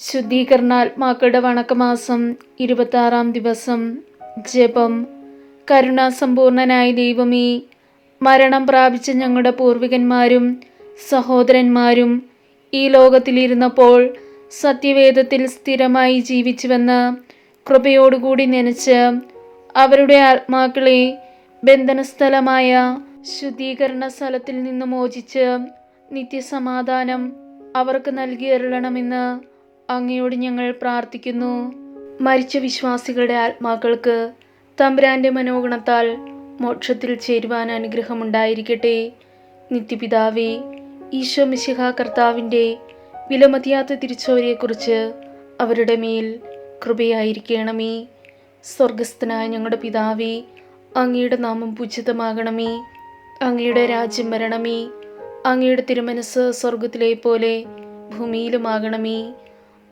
ശുദ്ധീകരണാത്മാക്കളുടെ വണക്കമാസം ഇരുപത്താറാം ദിവസം ജപം. കരുണാസമ്പൂർണനായ ദൈവമേ മരണം പ്രാപിച്ച ഞങ്ങളുടെ പൂർവികന്മാരും സഹോദരന്മാരും ഈ ലോകത്തിലിരുന്നപ്പോൾ സത്യവേദത്തിൽ സ്ഥിരമായി ജീവിച്ചുവെന്ന് കൃപയോടുകൂടി നനച്ച് അവരുടെ ആത്മാക്കളെ ബന്ധനസ്ഥലമായ ശുദ്ധീകരണ സ്ഥലത്തിൽ നിന്ന് മോചിച്ച് നിത്യസമാധാനം അവർക്ക് നൽകിയരുളണമെന്ന് അങ്ങയോട് ഞങ്ങൾ പ്രാർത്ഥിക്കുന്നു. മരിച്ച വിശ്വാസികളുടെ ആത്മാക്കൾക്ക് തമ്പുരാന്റെ മനോഗുണത്താൽ മോക്ഷത്തിൽ ചേരുവാൻ അനുഗ്രഹമുണ്ടായിരിക്കട്ടെ. നിത്യപിതാവേ ഈശോ മിശിഹ കർത്താവിന്റെ വിലമതിയാത്ത തിരിച്ചോരയെക്കുറിച്ച് അവരുടെ മേൽ കൃപയായിരിക്കണമേ. സ്വർഗസ്ഥനായ ഞങ്ങളുടെ പിതാവേ അങ്ങയുടെ നാമം പൂജിതമാകണമേ. അങ്ങയുടെ രാജ്യം വരണമേ. അങ്ങയുടെ തിരുമനസ് സ്വർഗത്തിലെ പോലെ ഭൂമിയിലുമാകണമേ.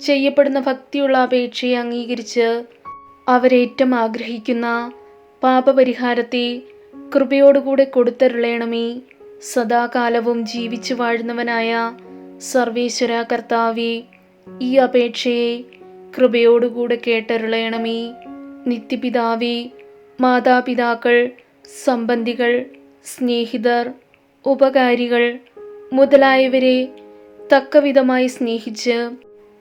ചെയ്യപ്പെടുന്ന ഭക്തിയുള്ള അപേക്ഷയെ അംഗീകരിച്ച് അവരേറ്റം ആഗ്രഹിക്കുന്ന പാപപരിഹാരത്തെ കൃപയോടുകൂടെ കൊടുത്തരുളയണമേ സദാകാലവും ജീവിച്ചു വാഴുന്നവനായ സർവേശ്വര കർത്താവെ ഈ അപേക്ഷയെ കൃപയോടുകൂടെ കേട്ടരുളയണമേ നിത്യപിതാവേ മാതാപിതാക്കൾ സംബന്ധികൾ സ്നേഹിതർ ഉപകാരികൾ മുതലായവരെ തക്കവിധമായി സ്നേഹിച്ച്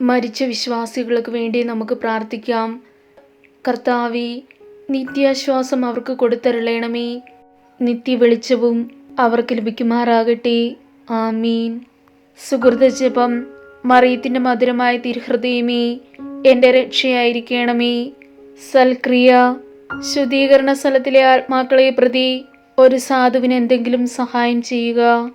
മരിച്ച വിശ്വാസികൾക്ക് വേണ്ടി നമുക്ക് പ്രാർത്ഥിക്കാം. കർത്താവി നിത്യാശ്വാസം അവർക്ക് കൊടുത്തരുളയണമേ നിത്യവെളിച്ചവും അവർക്ക് ലഭിക്കുമാറാകട്ടെ. ആമീൻ. സുഹൃതജപം മറിയത്തിന്റെ മധുരമായ തിരുഹൃദയമേ എന്റെ രക്ഷയായിരിക്കണമേ. സൽക്രിയ ശുദ്ധീകരണ സ്ഥലത്തിലെ ആത്മാക്കളെ പ്രതി ഒരു സാധുവിന് എന്തെങ്കിലും സഹായം ചെയ്യുക.